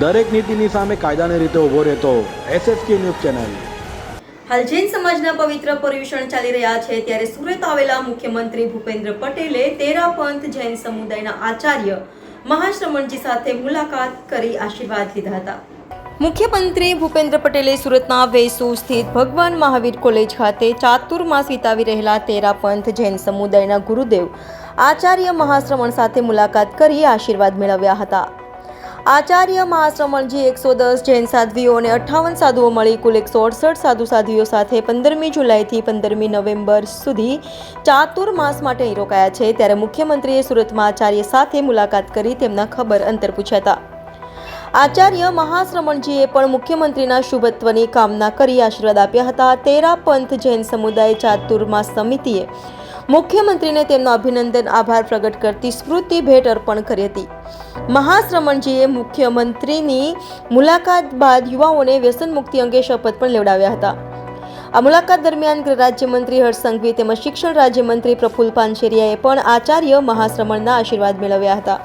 દરેક નીતિની સામે કાયદાની રીતે ઊભો રહેતો એસએસકે ન્યૂઝ ચેનલ. હાલ જૈન સમાજના પવિત્ર પર્યુષણ ચાલી રહ્યા છે ત્યારે સુરત આવેલા મુખ્યમંત્રી ભૂપેન્દ્ર પટેલે તેરા પંથ જૈન સમુદાયના આચાર્ય મહાશ્રમણજી સાથે મુલાકાત કરી આશીર્વાદ લીધા હતા. મુખ્યમંત્રી ભૂપેન્દ્ર પટેલે સુરતના વેસુ સ્થિત ભગવાન મહાવીર કોલેજ ખાતે ચાતુર્માસ વિતાવી રહેલા તેરા પંથ જૈન સમુદાયના ગુરુદેવ આચાર્ય મહાશ્રમણ સાથે મુલાકાત કરી આશીર્વાદ મેળવ્યા હતા. આચાર્ય મહાશ્રમણજી એકસો દસ જૈન સાધ્વીઓ અને અઠ્ઠાવન સાધુઓ મળી કુલ એકસો અડસઠ સાધુ સાધ્વીઓ સાથે પંદરમી જુલાઈથી પંદરમી નવેમ્બર સુધી ચાતુર્માસ માટે અહીં રોકાયા છે. ત્યારે મુખ્યમંત્રીએ સુરતમાં આચાર્ય સાથે મુલાકાત કરી તેમના ખબર અંતર પૂછ્યા હતા. આચાર્ય મહાશ્રમણજીએ પણ મુખ્યમંત્રીના શુભત્વની કામના કરી આશીર્વાદ આપ્યા હતા. તેરા પંથ જૈન સમુદાય ચાતુર્માસ સમિતિએ મુખ્યમંત્રીને તેમનો અભિનંદન, આભાર પ્રગટ કરતી સ્મૃતિ ભેટ અર્પણ કરી હતી. મહાશ્રમણજીએ મુખ્યમંત્રીની મુલાકાત બાદ યુવાઓને વ્યસન મુક્તિ અંગે શપથ પણ લેવડાવ્યા હતા. આ મુલાકાત દરમિયાન ગૃહ રાજ્યમંત્રી હર્ષ સંઘવી તેમજ શિક્ષણ રાજ્યમંત્રી પ્રફુલ પાનશેરિયાએ પણ આચાર્ય મહાશ્રમણના આશીર્વાદ મેળવ્યા હતા.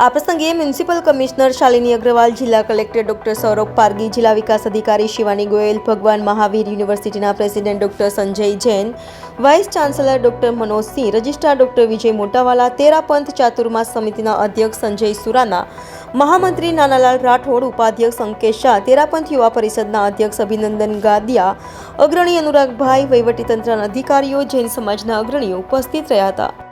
આ પ્રસંગે મ્યુનિસિપલ કમિશનર શાલિની અગ્રવાલ, જિલ્લા કલેક્ટર ડોક્ટર સૌરભ પારગી, જિલ્લા વિકાસ અધિકારી શિવાની ગોયલ, ભગવાન મહાવીર યુનિવર્સિટીના president doctor Sanjay Jain, vice chancellor doctor Manoj Singh, registrar doctor Vijay Motawala, Terapanth Chaturmas સમિતિના અધ્યક્ષ સંજય સુરાના, મહામંત્રી નાનાલાલ રાઠોડ, ઉપાધ્યક્ષ અંકેશ શાહ, તેરાપંથ યુવા પરિષદના અધ્યક્ષ અભિનંદન ગાદિયા, અગ્રણી અનુરાગભાઈ વહીવટીતંત્રના અધિકારીઓ, જૈન સમાજના અગ્રણીઓ ઉપસ્થિત રહ્યા હતા.